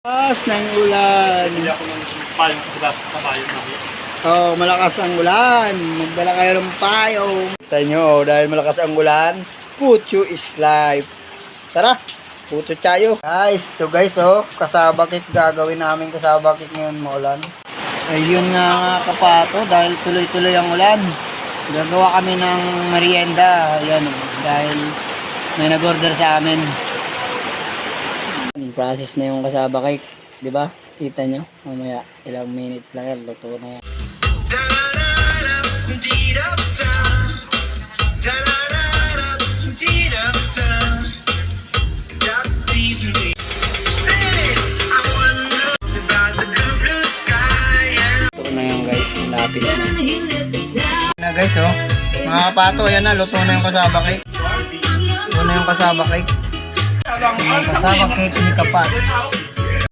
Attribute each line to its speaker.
Speaker 1: Malakas ng ulan.
Speaker 2: Bili ako ng payong sa glass sa payong namin.
Speaker 1: Oh, malakas ang ulan. Magdala kayo ng payong. Kita nyo, oh, dahil malakas ang ulan, putyo is life. Tara, puto tayo. Guys, to guys, oh, kasabakit gagawin namin kasabakit ngayon maulan. Ayun nga nga kapato, dahil tuloy-tuloy ang ulan. Gagawa kami ng merienda. Ayan, oh, dahil may nag-order sa amin. Yung process na yung kasaba cake, di ba? Kita nyo, mamaya ilang minutes lang yan, luto na yan. Luto na guys, lapis na. Guys, oh. Mga kapato, yan na, luto na yung kasaba cake. Luto na yung kasaba cake. Kasaba cake ni kapat.